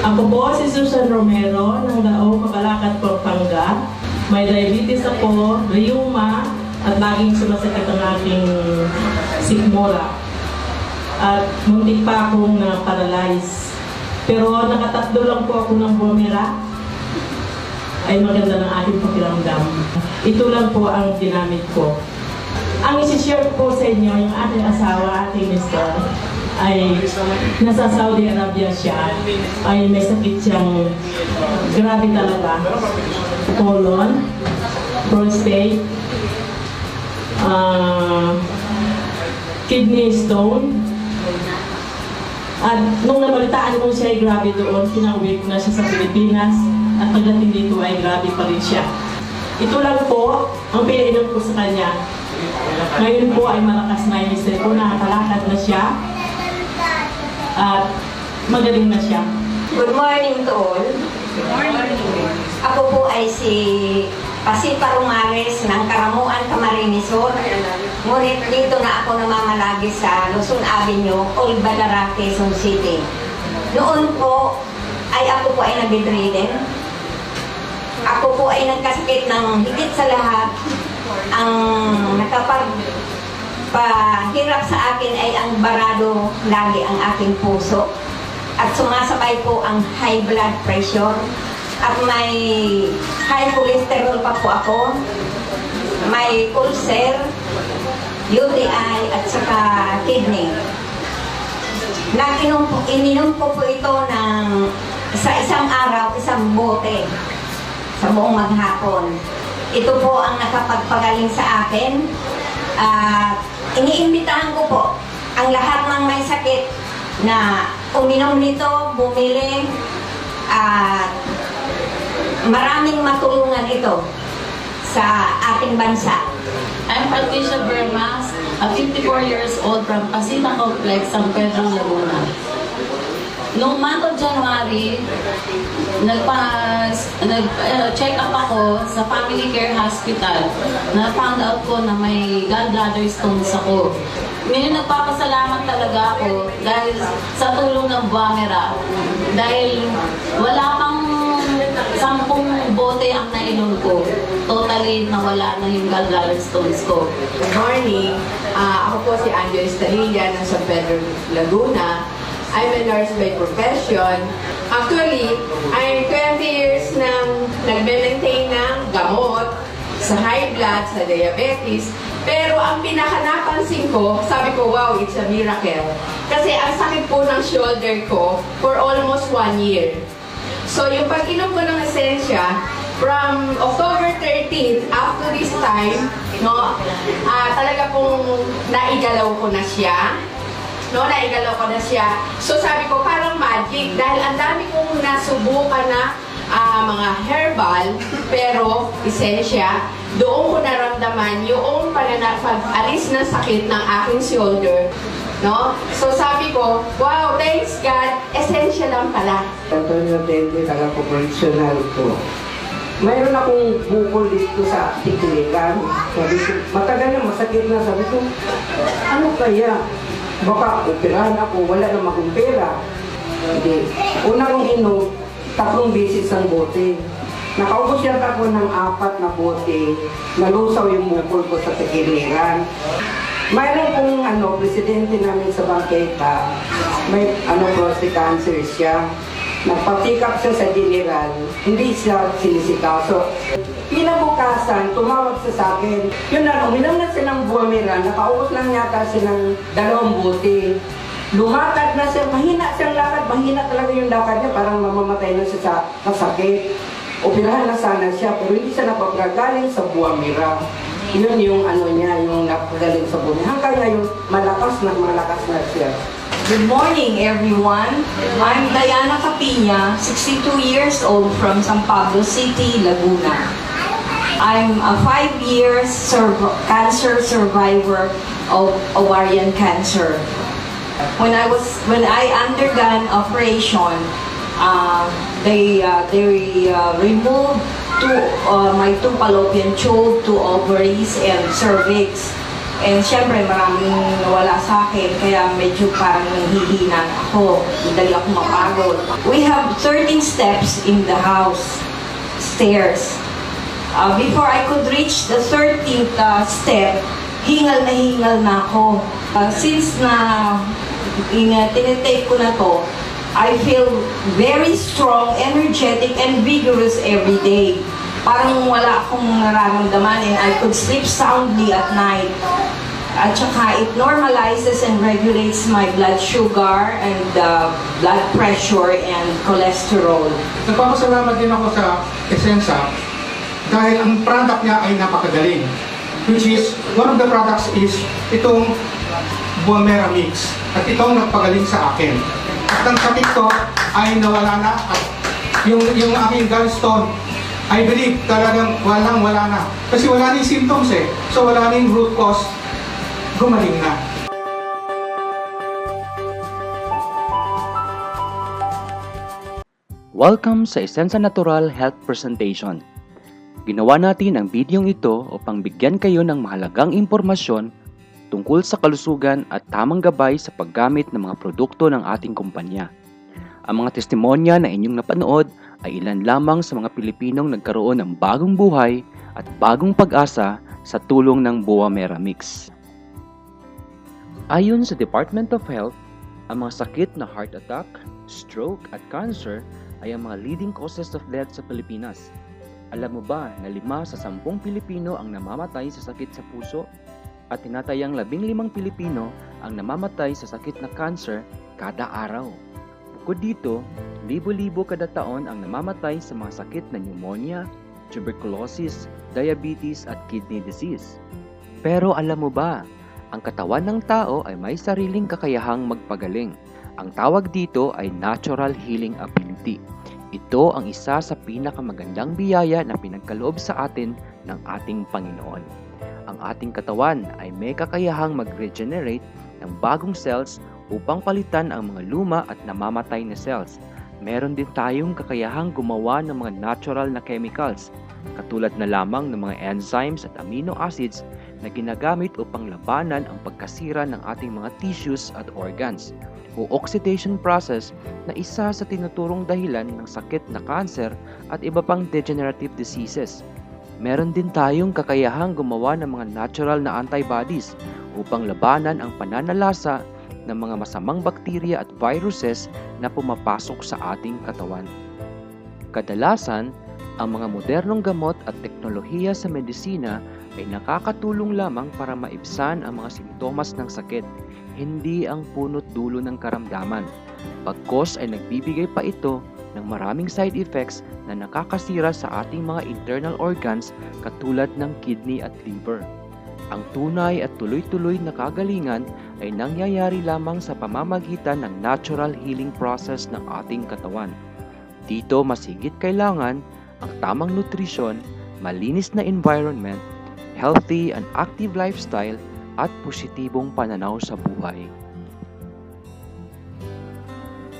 Ako po si Susan Romero ng Lao, Mabalacat, Pampanga. May diabetes ako, rheuma, at laging sumasakit ang aking sikmura. At muntik pa akong na-paralyze. Pero nakatatlo lang po ako ng bumira ay maganda ng aking pakiramdam. Ito lang po ang ginamit ko. Ang isi-share ko sa inyo, yung aking asawa, aking mister, ay nasa Saudi Arabia siya, ay may sakit siyang grabe talaga. Colon, prostate, ah, kidney stone, at nung nabalitaan ko siya ay grabe doon, pinauwi ko na siya sa Pilipinas at pagdating dito ay grabe pa rin siya. Ito lang po ang pinainom ko sa kanya. Ngayon po ay malakas na yung ko, nakakalakad na siya at magaling na siya. Good morning to all. Ako po ay si Pasipa Rumares ng Karamuan, Camarines Sur. Ngunit dito na ako namamalagi sa Luzon Avenue, Old Balara, Quezon City. Noon po ay ako po ay nabidridden. Ako po ay nagkasakit ng higit sa lahat. Ang nakapag pahirap sa akin ay ang barado lagi ang aking puso at sumasabay po ang high blood pressure at may high cholesterol pa po ako may ulcer UTI at saka kidney Nakinom po, ininom ko po ito ng sa isang araw, isang bote sa buong maghapon. Ito po ang nakapagpagaling sa akin. At iniimbitahan ko po ang lahat ng may sakit na uminom nito, bumili, at maraming matulungan ito sa ating bansa. I'm Patricia Bermas, a 54 years old from Pasita Complex, San Pedro, Laguna. Noong month of January, nagpa-check up ako sa Family Care Hospital. Na-found out ko na may gallbladder stones ako. Ngayon nagpapasalamat talaga ako dahil sa tulong ng Buamera. Dahil wala pang sampung bote ang nainom ko. Totally nawala na yung gallbladder stones ko. Good morning. Ah, ako po si Angel Estalilla ng San Pedro, Laguna. I'm a nurse by profession. Actually, I'm 20 years nang nagme-maintain ng gamot sa high blood, sa diabetes. Pero ang pinaka napansin ko, sabi ko, wow, it's a miracle. Kasi ang sakit po ng shoulder ko for almost one year. So, yung pag-inom ko ng esensya, from October 13th up to this time, no, ah talaga pong naigalaw ko na siya. No, naigalaw ko na siya. So, sabi ko, parang magic. Dahil ang dami kong nasubukan na ah, mga herbal, pero esensya, doon ko naramdaman yung pag-alis ng sakit ng aking shoulder. No? So sabi ko, wow, thanks God, esensya lang pala. Antonio Tente, taga-proportional ko. Mayroon akong bukol dito sa tiklikan. Sabi ko, matagal na masakit na. Sabi ko, ano kaya? Baka operahan ako, wala na akong pera. Hindi. Una kong inom, tatlong beses ang bote. Nakaubos yata ako ng apat na bote. Nalusaw yung bukol ko sa tikiliran. Mayroon pong ano, presidente namin sa bangketa, may ano, prostate cancer siya. Nagpatikap siya sa general, hindi siya sinisikaso. Pinabukasan, tumawag sa akin. Yun na, uminom na silang buwamira, nakaubos lang yata silang dalawang buti. Lumatag na siya, mahina siyang lakad, mahina talaga yung lakad niya, parang mamamatay na siya sa kasakit. Operahan na sana siya, pero hindi siya napagagaling sa buwamira. Yun yung ano niya, yung napagaling sa buwamira. Hanggang ngayon, malakas na malakas na siya. Good morning, everyone. I'm Diana Capina, 62 years old from San Pablo City, Laguna. I'm a five years sur- cancer survivor of ovarian cancer. When I was when I undergone operation, uh, they uh, they uh, removed two uh, my two fallopian tube, two ovaries, and cervix. And syempre, maraming nawala sa akin, kaya medyo parang nanghihina ako. Madali ako mapagod. We have 13 steps in the house, stairs. Uh, before I could reach the 13th uh, step, hingal na hingal na ako. Uh, since na uh, tinitake ko na to, I feel very strong, energetic, and vigorous every day. Parang wala akong nararamdaman and I could sleep soundly at night. At saka it normalizes and regulates my blood sugar and uh, blood pressure and cholesterol. Nagpapasalamat din ako sa Essensa dahil ang product niya ay napakagaling. Which is, one of the products is itong Buamera Mix. At itong nagpagaling sa akin. At ang sakit ko ay nawala na. At yung, yung aking gallstone, I believe talagang walang wala na. Kasi wala na yung symptoms eh. So wala na yung root cause. Gumaling na. Welcome sa Esensa Natural Health Presentation. Ginawa natin ang bidyong ito upang bigyan kayo ng mahalagang impormasyon tungkol sa kalusugan at tamang gabay sa paggamit ng mga produkto ng ating kumpanya. Ang mga testimonya na inyong napanood ay ilan lamang sa mga Pilipinong nagkaroon ng bagong buhay at bagong pag-asa sa tulong ng Boa Mera Mix. Ayon sa Department of Health, ang mga sakit na heart attack, stroke at cancer ay ang mga leading causes of death sa Pilipinas. Alam mo ba na lima sa sampung Pilipino ang namamatay sa sakit sa puso? At tinatayang labing limang Pilipino ang namamatay sa sakit na cancer kada araw. Bukod dito, libo-libo kada taon ang namamatay sa mga sakit na pneumonia, tuberculosis, diabetes at kidney disease. Pero alam mo ba, ang katawan ng tao ay may sariling kakayahang magpagaling. Ang tawag dito ay natural healing ability. Ito ang isa sa pinakamagandang biyaya na pinagkaloob sa atin ng ating Panginoon. Ang ating katawan ay may kakayahang mag-regenerate ng bagong cells upang palitan ang mga luma at namamatay na cells. Meron din tayong kakayahang gumawa ng mga natural na chemicals, katulad na lamang ng mga enzymes at amino acids na ginagamit upang labanan ang pagkasira ng ating mga tissues at organs o oxidation process na isa sa tinuturong dahilan ng sakit na cancer at iba pang degenerative diseases. Meron din tayong kakayahang gumawa ng mga natural na antibodies upang labanan ang pananalasa ng mga masamang bakterya at viruses na pumapasok sa ating katawan. Kadalasan, ang mga modernong gamot at teknolohiya sa medisina ay nakakatulong lamang para maibsan ang mga simptomas ng sakit, hindi ang punot dulo ng karamdaman. Pagkos ay nagbibigay pa ito ng maraming side effects na nakakasira sa ating mga internal organs katulad ng kidney at liver. Ang tunay at tuloy-tuloy na kagalingan ay nangyayari lamang sa pamamagitan ng natural healing process ng ating katawan. Dito mas higit kailangan ang tamang nutrisyon, malinis na environment, healthy and active lifestyle at positibong pananaw sa buhay.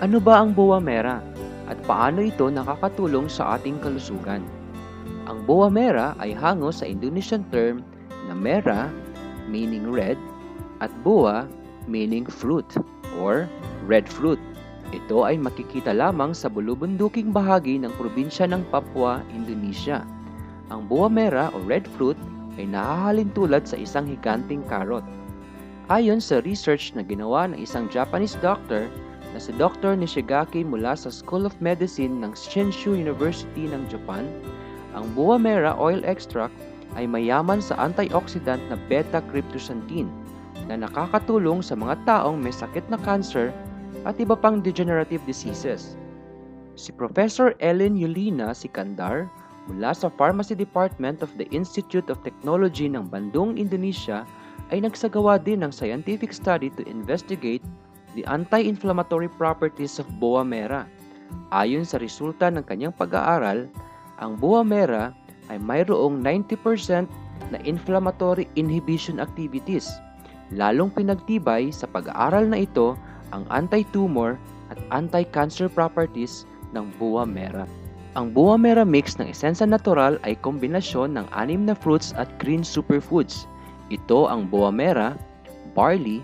Ano ba ang Boa Mera at paano ito nakakatulong sa ating kalusugan? Ang Boa Mera ay hango sa Indonesian term na Mera meaning red at Boa meaning fruit or red fruit. Ito ay makikita lamang sa bulubunduking bahagi ng probinsya ng Papua, Indonesia. Ang Boa Mera o red fruit ay nahahalin tulad sa isang higanting karot. Ayon sa research na ginawa ng isang Japanese doctor na si Dr. Nishigaki mula sa School of Medicine ng Shinshu University ng Japan, ang Boa Mera oil extract ay mayaman sa antioxidant na beta-cryptoxanthin na nakakatulong sa mga taong may sakit na cancer at iba pang degenerative diseases. Si Professor Ellen Yulina Sikandar mula sa Pharmacy Department of the Institute of Technology ng Bandung, Indonesia ay nagsagawa din ng scientific study to investigate the anti-inflammatory properties of Boa Mera. Ayon sa resulta ng kanyang pag-aaral, ang Boa Mera ay mayroong 90% na inflammatory inhibition activities. Lalong pinagtibay sa pag-aaral na ito ang anti-tumor at anti-cancer properties ng Boa Mera. Ang Boa Mera mix ng Esensa Natural ay kombinasyon ng anim na fruits at green superfoods. Ito ang boamera, barley,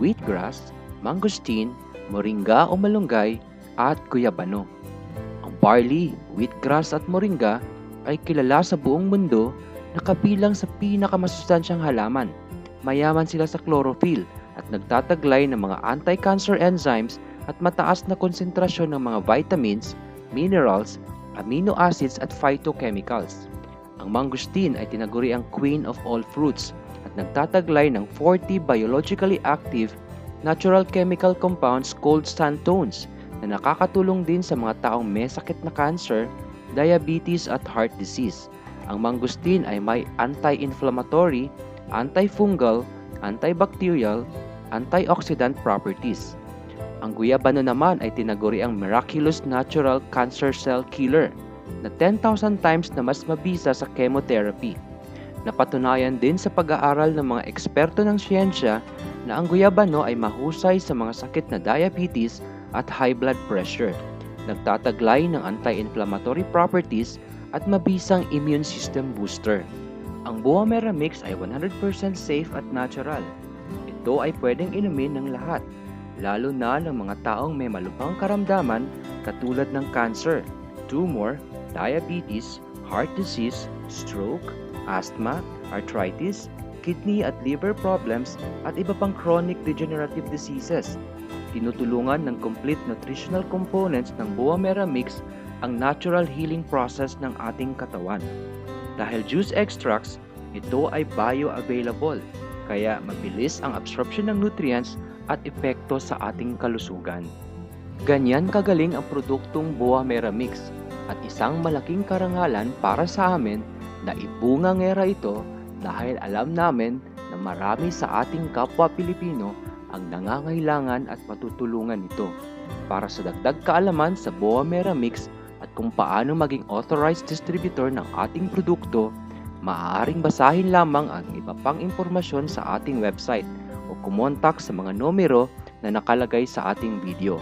wheatgrass, mangosteen, moringa o malunggay, at guyabano. Ang barley, wheatgrass at moringa ay kilala sa buong mundo na kabilang sa pinakamasustansyang halaman. Mayaman sila sa chlorophyll at nagtataglay ng mga anti-cancer enzymes at mataas na konsentrasyon ng mga vitamins, minerals, amino acids at phytochemicals. Ang mangosteen ay tinaguri ang queen of all fruits at nagtataglay ng 40 biologically active natural chemical compounds called santones na nakakatulong din sa mga taong may sakit na cancer, diabetes at heart disease. Ang mangosteen ay may anti-inflammatory, antifungal, antibacterial, antioxidant properties. Ang guyabano naman ay tinaguri ang miraculous natural cancer cell killer na 10,000 times na mas mabisa sa chemotherapy. Napatunayan din sa pag-aaral ng mga eksperto ng siyensya na ang guyabano ay mahusay sa mga sakit na diabetes at high blood pressure. Nagtataglay ng anti-inflammatory properties at mabisang immune system booster. Ang Boamera Mix ay 100% safe at natural. Ito ay pwedeng inumin ng lahat, lalo na ng mga taong may malubhang karamdaman katulad ng cancer, tumor, diabetes, heart disease, stroke, asthma, arthritis, kidney at liver problems at iba pang chronic degenerative diseases. Tinutulungan ng complete nutritional components ng Boamera Mix ang natural healing process ng ating katawan. Dahil juice extracts, ito ay bioavailable, kaya mabilis ang absorption ng nutrients at epekto sa ating kalusugan. Ganyan kagaling ang produktong Boamera Mix at isang malaking karangalan para sa amin na ibungangera ito dahil alam namin na marami sa ating kapwa Pilipino ang nangangailangan at matutulungan nito. Para sa dagdag kaalaman sa Boamera Mix at kung paano maging authorized distributor ng ating produkto, maaaring basahin lamang ang iba pang impormasyon sa ating website o kumontak sa mga numero na nakalagay sa ating video.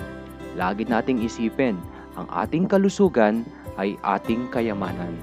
Lagi nating isipin, ang ating kalusugan ay ating kayamanan.